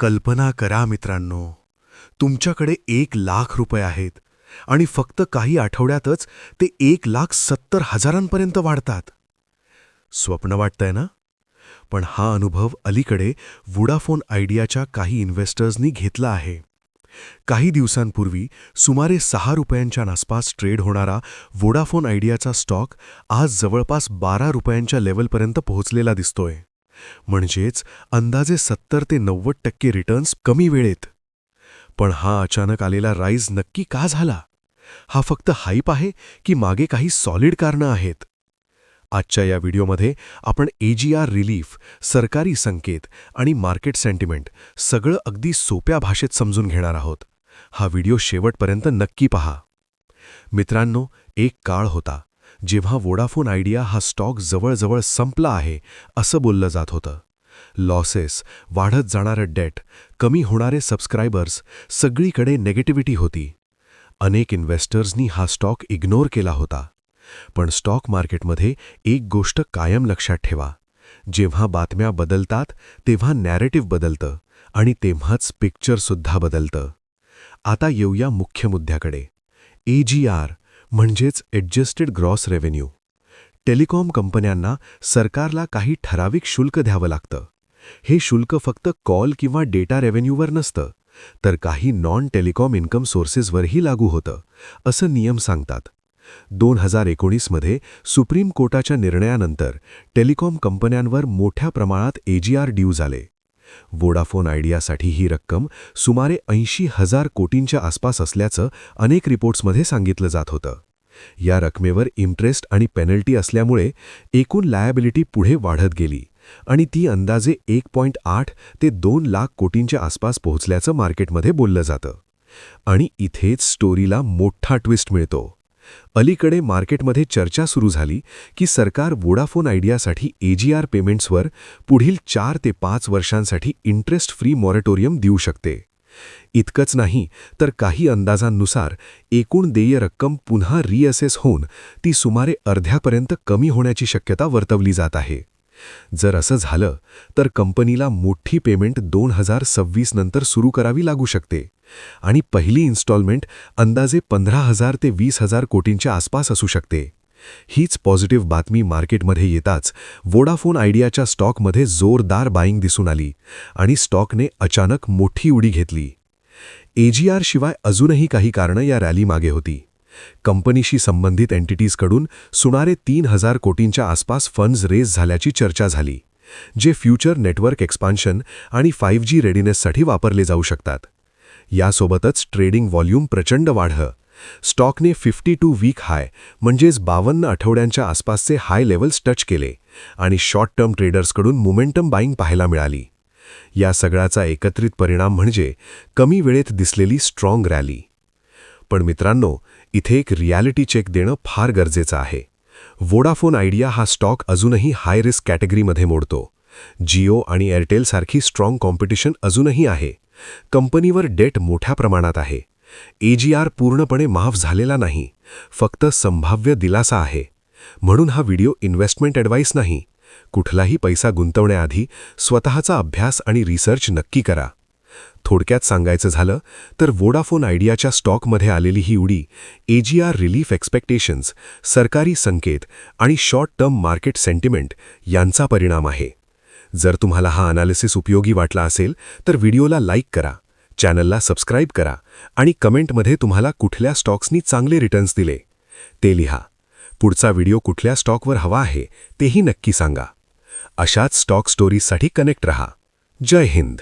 कल्पना करा मित्रांनो. तुमच्याकडे एक लाख रुपये आहेत आणि फक्त काही आठवड्यातच ते एक लाख सत्तर हजारांपर्यंत वाढतात. स्वप्न वाटतंय ना? पण हा अनुभव अलीकडे वुडाफोन आयडियाच्या काही इन्व्हेस्टर्सनी घेतला आहे. काही दिवसांपूर्वी सुमारे सहा रुपयांच्या आसपास ट्रेड होणारा वोडाफोन आयडियाचा स्टॉक आज जवळपास बारा रुपयांच्या लेवलपर्यंत पोहोचलेला दिसतोय. म्हणजेच अंदाजे सत्तर ते नव्वद टक्के रिटर्न्स कमी वेळेत. पण हा अचानक आलेला राईज नक्की का झाला? हा फक्त हाईप आहे की मागे काही सॉलिड कारणं आहेत. आजच्या या व्हिडिओमध्ये आपण एजीआर रिलीफ सरकारी संकेत आणि मार्केट सेंटिमेंट सगळं अगदी सोप्या भाषेत समजून घेणार आहोत. हा व्हिडिओ शेवटपर्यंत नक्की पहा. मित्रांनो एक काळ होता. जेव्हा वोडाफोन आयडिया हा स्टॉक जवळजवळ संपला आहे असं बोललं जात होतं. लॉसेस वाढत जाणारं डेट कमी होणारे सबस्क्रायबर्स सगळीकडे नेगेटिव्हिटी होती. अनेक इन्व्हेस्टर्सनी हा स्टॉक इग्नोर केला होता. पण स्टॉक मार्केटमध्ये एक गोष्ट कायम लक्षात ठेवा. जेव्हा बातम्या बदलतात तेव्हा नॅरेटिव्ह बदलतं आणि तेव्हाच पिक्चरसुद्धा बदलतं. आता येऊया मुख्य मुद्द्याकडे. ए जी आर म्हणजेच ॲडजस्टेड ग्रॉस रेव्हेन्यू टेलिकॉम कंपन्यांना सरकारला काही ठराविक शुल्क द्यावं लागतं. हे शुल्क फक्त कॉल किंवा डेटा रेव्हेन्यूवर नसतं तर काही नॉन टेलिकॉम इन्कम सोर्सेसवरही लागू होतं असं नियम सांगतात. दोन हजार एकोणीसमध्ये सुप्रीम कोर्टाच्या निर्णयानंतर टेलिकॉम कंपन्यांवर मोठ्या प्रमाणात एजीआर ड्यूज आले. वोडाफोन आयडियासाठी ही रक्कम सुमारे ऐंशी हजार कोटींच्या आसपास असल्याचं अनेक रिपोर्ट्समध्ये सांगितलं जात होतं. या रकमेवर इंटरेस्ट आणि पेनल्टी असल्यामुळे एकूण लायबिलिटी पुढे वाढत गेली आणि ती अंदाजे एक पॉईंट आठ ते दोन लाख कोटींच्या आसपास पोहोचल्याचं मार्केटमध्ये बोललं जातं. आणि इथेच स्टोरीला मोठा ट्विस्ट मिळतो. अलीकडे मार्केटमध्ये चर्चा सुरू झाली की सरकार वोडाफोन आयडियासाठी एजीआर पेमेंट्सवर पुढील चार ते पाच वर्षांसाठी इंटरेस्ट फ्री मॉरेटोरियम देऊ शकते. इतकंच नाही तर काही अंदाजांनुसार एकूण देय रक्कम पुन्हा रिअसेस होऊन ती सुमारे अर्ध्यापर्यंत कमी होण्याची शक्यता वर्तवली जात आहे. जर असं झालं तर कंपनीला मोठी पेमेंट दोन हजार सव्वीस नंतर सुरू करावी लागू शकते. आणि पहिली इन्स्टॉलमेंट अंदाजे पंधरा हजार ते वीस हजार कोटींच्या आसपास असू शकते. हीच पॉझिटिव्ह बातमी मार्केटमध्ये येताच वोडाफोन आयडियाच्या स्टॉकमध्ये जोरदार बाईंग दिसून आली आणि स्टॉकने अचानक मोठी उडी घेतली. एजीआर शिवाय अजूनही काही कारणं या रॅलीमागे होती. कंपनीशी संबंधित एंटिटीजकडून सुमारे तीन हजार कोटींच्या आसपास फंड्स रेज झाल्याची चर्चा झाली जे फ्युचर नेटवर्क एक्सपान्शन आणि फाईव्ह जी रेडिनेससाठी वापरले जाऊ शकतात. यासोबतच ट्रेडिंग व्हॉल्यूम प्रचंड वाढलं स्टॉकने फिफ्टी टू वीक हाय म्हणजेच बावन्न आठवड्यांच्या आसपासचे हाय लेवल्स टच केले आणि शॉर्ट टर्म ट्रेडर्सकडून मोमेंटम बाईंग पाहायला मिळाली. या सगळ्याचा एकत्रित परिणाम म्हणजे कमी वेळेत दिसलेली स्ट्रॉंग रॅली पण मित्रांनो इथे एक रियालिटी चेक देणं फार गरजेचं आहे. वोडाफोन आयडिया हा स्टॉक अजूनही हाय रिस्क कॅटेगरीमध्ये मोडतो. जिओ आणि एअरटेलसारखी स्ट्रॉंग कॉम्पिटिशन अजूनही आहे. कंपनीवर डेट मोठ्या प्रमाणात आहे. एजीआर पूर्णपणे माफ झालेला नाही. फक्त संभाव्य दिलासा आहे. म्हणून हा व्हिडिओ इन्व्हेस्टमेंट ॲडवाईस नाही. कुठलाही पैसा गुंतवण्याआधी स्वतःचा अभ्यास आणि रिसर्च नक्की करा. थोडक्यात सांगायचं झालं तर वोडाफोन आयडियाच्या स्टॉकमध्ये आलेली ही उडी एजीआर रिलीफ एक्सपेक्टेशन्स सरकारी संकेत आणि शॉर्ट टर्म मार्केट सेंटिमेंट यांचा परिणाम आहे. जर तुम्हाला हा अनालिसिस उपयोगी वाटला असेल तर व्हिडिओला लाईक करा चॅनलला सबस्क्राईब करा आणि कमेंटमध्ये तुम्हाला कुठल्या स्टॉक्सनी चांगले रिटर्न्स दिले ते लिहा. पुढचा व्हिडिओ कुठल्या स्टॉकवर हवा आहे तेही नक्की सांगा. अशाच स्टॉक स्टोरीजसाठी कनेक्ट रहा. जय हिंद.